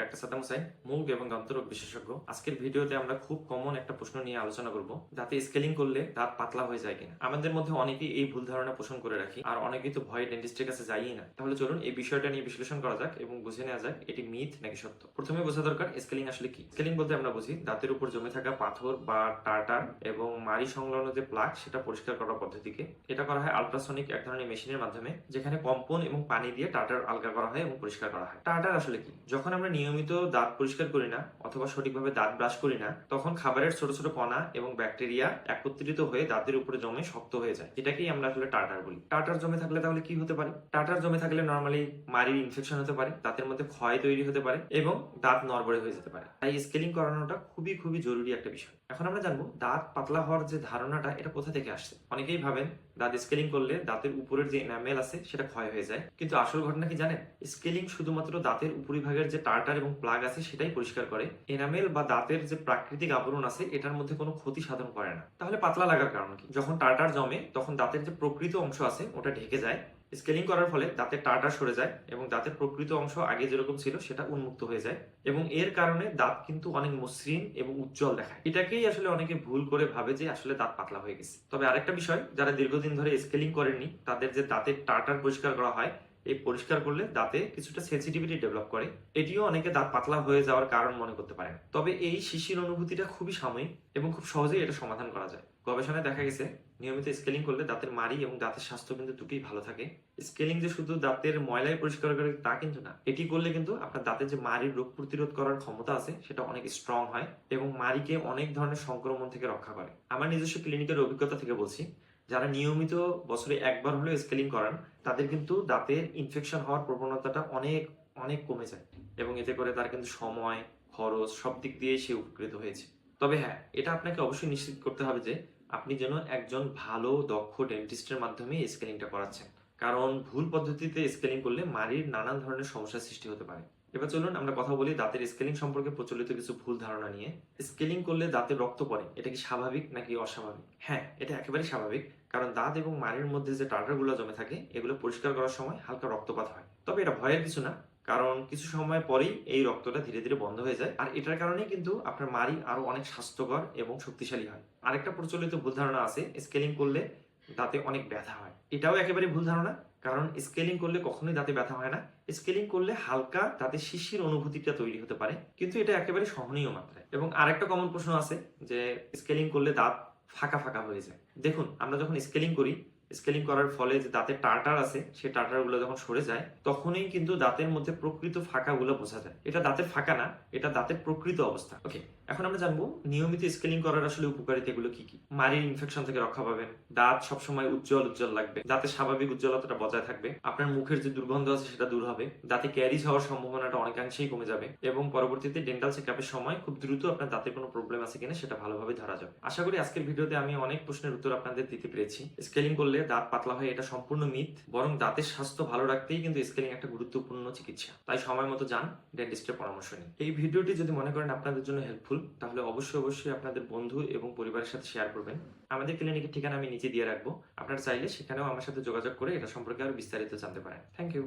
Doctor Hossain মুখ এবং দন্তরোগ বিশেষজ্ঞ। আজকের ভিডিওতে আমরা খুব কমন একটা প্রশ্ন নিয়ে আলোচনা করব দাঁতে স্কেলিং করলে দাঁত পাতলা হয়ে যায় কিনা। আমাদের মধ্যে অনেকেই এই ভুল ধারণা পোষণ করে রাখি, আর অনেকেই তো ভয়ে ডেন্টিস্টের কাছে না। তাহলে চলুন এই বিষয়টা নিয়ে বিশ্লেষণ করা যাক এবং বুঝে নেওয়া যাক এটি মিথ নাকি সত্য। প্রথমে বোঝা দরকার স্কেলিং আসলে কি। স্কেলিং বলতে আমরা বুঝি দাঁতের উপর জমে থাকা পাথর বা টাটার এবং মারি সংলগ্ন যে প্লাক সেটা পরিষ্কার করার পদ্ধতিকে। এটা করা হয় আলট্রাসনিক এক ধরনের মেশিনের মাধ্যমে, যেখানে কম্পন এবং পানি দিয়ে টাটার আলগা করা হয় এবং পরিষ্কার করা হয়। টাটার আসলে কি? যখন আমরা নিয়মিত দাঁত পরিষ্কার করি না অথবা সঠিকভাবে দাঁত ব্রাশ করি না, তখন খাবারের ছোট ছোট কণা এবং ব্যাকটেরিয়া একত্রিত হয়ে দাঁতের উপরে জমে শক্ত হয়ে যায়। এটাকেই আমরা আসলে টাটার বলি। টাটার জমে থাকলে তাহলে কি হতে পারে? টাটার জমে থাকলে নর্মালি মারির ইনফেকশন হতে পারে, দাঁতের মধ্যে ক্ষয় তৈরি হতে পারে এবং দাঁত নড়বড়ে হয়ে যেতে পারে। তাই স্কেলিং করানোটা খুবই খুবই জরুরি একটা বিষয়। এখন আমরা জানব দাঁত পাতলা হওয়ার যে ধারণাটা, এটা কোথা থেকে আসছে? অনেকেই ভাবেন দাঁত স্কেলিং করলে দাঁতের উপরের যে এনামেল আছে, সেটা ক্ষয় হয়ে যায়। কিন্তু আসল ঘটনা কি জানেন? স্কেলিং শুধুমাত্র দাঁতের উপরিভাগের যে টার্টার এবং প্লাগ আছে সেটাই পরিষ্কার করে। এনামেল বা দাঁতের যে প্রাকৃতিক আবরণ আছে, এটার মধ্যে কোনো ক্ষতি সাধন করে না। তাহলে পাতলা লাগার কারণ কি? যখন টার্টার জমে, তখন দাঁতের যে প্রকৃত অংশ আছে, ওটা ঢেকে যায়। স্কেলিং করার ফলে দাঁতের টার্টার সরে যায় এবং দাঁতের প্রকৃত অংশ আগে যেরকম ছিল, সেটা উন্মুক্ত হয়ে যায়। এবং এর কারণে দাঁত কিন্তু অনেক মসৃণ এবং উজ্জ্বল দেখায়। এটাকেই আসলে অনেকে ভুল করে ভাবে যে আসলে দাঁত পাতলা হয়ে গেছে। তবে আরেকটা বিষয়, যারা দীর্ঘদিন ধরে স্কেলিং করেননি, তাদের যে দাঁতের টার্টার পরিষ্কার করা হয় এই পরিষ্কার করলে দাঁতে কিছুটা সেন্সিটিভিটি ডেভেলপ করে। এটিও অনেকে দাঁত পাতলা হয়ে যাওয়ার কারণ মনে করতে পারেন। তবে এই শিশির অনুভূতিটা খুবই সাময়িক এবং খুব সহজেই এটা সমাধান করা যায়। গবেষণায় দেখা গেছে, নিয়মিত স্কেলিং করলে দাঁতের মাড়ি এবং দাঁতের স্বাস্থ্য কিন্তু দুটোই ভালো থাকে। স্কেলিং যে শুধু দাঁতের ময়লাই পরিষ্কার করে, তা কিন্তু না। এটি করলে কিন্তু আপনার দাঁতের যে মাড়ির রোগ প্রতিরোধ করার ক্ষমতা আছে, সেটা অনেক স্ট্রং হয় এবং মাড়িকে অনেক ধরনের সংক্রমণ থেকে রক্ষা করে। আমার নিজস্ব ক্লিনিকের অভিজ্ঞতা থেকে বলছি যারা নিয়মিত বছরে একবার হলেও স্কেলিং করান, তাদের কিন্তু দাঁতের ইনফেকশন হওয়ার প্রবণতাটা অনেক অনেক কমে যায়। এবং এতে করে তার কিন্তু সময়, খরচ সব দিক দিয়ে সে উপকৃত হয়েছে। তবে হ্যাঁ এটা আপনাকে অবশ্যই নিশ্চিত করতে হবে যে, আপনি যেন একজন ভালো, দক্ষ ডেন্টিস্টের মাধ্যমে স্কেলিংটা করাচ্ছেন। কারণ ভুল পদ্ধতিতে স্কেলিং করলে মাড়ির নানান ধরনের সমস্যার সৃষ্টি হতে পারে। এবার চলুন আমরা কথা বলি দাঁতের স্কেলিং সম্পর্কে প্রচলিত কিছু ভুল ধারণা নিয়ে। স্কেলিং করলে দাঁতে রক্ত পড়ে, এটা কি স্বাভাবিক নাকি অস্বাভাবিক? হ্যাঁ এটা একেবারেই স্বাভাবিক, কারণ দাঁত এবং মাড়ির মধ্যে যে টাটারগুলো জমে থাকে, এগুলো পরিষ্কার করার সময় হালকা রক্তপাত হয়। তবে এটা ভয়ের কিছু না, কারণ কিছু সময় পরেই এই রক্তটা ধীরে ধীরে বন্ধ হয়ে যায়, আর এটার কারণেই কিন্তু আপনার মাড়ি আরও অনেক স্বাস্থ্যকর এবং শক্তিশালী হয়। আরেকটা প্রচলিত ভুল ধারণা আছে স্কেলিং করলে দাঁতে অনেক ব্যথা হয়। এটাও একেবারে ভুল ধারণা, কারণ স্কেলিং করলে কখনোই দাঁতে ব্যথা হয় না। স্কেলিং করলে হালকা দাঁতে শিশির অনুভূতিটা তৈরি হতে পারে, কিন্তু এটা একেবারে সহনীয় মাত্রায়। এবং আরেকটা কমন প্রশ্ন আছে যে, স্কেলিং করলে দাঁত ফাঁকা ফাঁকা হয়ে যায়। দেখুন, আমরা যখন স্কেলিং করি, স্কেলিং করার ফলে যে দাঁতের টার্টার আছে সেই টার্টারগুলো যখন সরে যায়, তখনই কিন্তু দাঁতের মধ্যে প্রকৃত ফাঁকা গুলো বোঝা যায়। এটা দাঁতের ফাঁকা না, এটা দাঁতের প্রকৃত অবস্থা। ওকে এখন আমরা জানব, নিয়মিত স্কেলিং করার আসলে উপকারিতা এগুলো কি কি? মারির ইনফেকশন থেকে রক্ষা পাবেন, দাঁত সবসময় উজ্জ্বল উজ্জ্বল লাগবে দাঁতের স্বাভাবিক উজ্জ্বলতাটা বজায় থাকবে, আপনার মুখের যে দুর্গন্ধ আছে সেটা দূর হবে, দাঁতে ক্যারিজ হওয়ার সম্ভাবনাটা অনেকাংশেই কমে যাবে এবং পরবর্তীতে ডেন্টাল চেকআপের সময় খুব দ্রুত আপনার দাঁতের কোনো প্রবলেম আছে কিনা সেটা ভালোভাবে ধরা যাবে। আশা করি আজকের ভিডিওতে আমি অনেক প্রশ্নের উত্তর আপনাদের দিতে পেরেছি। স্কেলিং করলে দাঁত পাতলা হয় এটা সম্পূর্ণ মিথ বরং দাঁতের স্বাস্থ্য ভালো রাখতেই কিন্তু স্কেলিং একটা গুরুত্বপূর্ণ চিকিৎসা। তাই সময় মতো যান ডেন্টিস্টের পরামর্শ নিন। এই ভিডিওটি যদি মনে করেন আপনাদের জন্য হেল্পফুল তাহলে অবশ্যই অবশ্যই আপনাদের বন্ধু এবং পরিবারের সাথে শেয়ার করবেন। আমাদের ক্লিনিকের ঠিকানা আমি নিচে দিয়ে রাখব। আপনারা চাইলে সেখানেও আমার সাথে যোগাযোগ করে এটা সম্পর্কে আরও বিস্তারিত জানতে পারেন। Thank you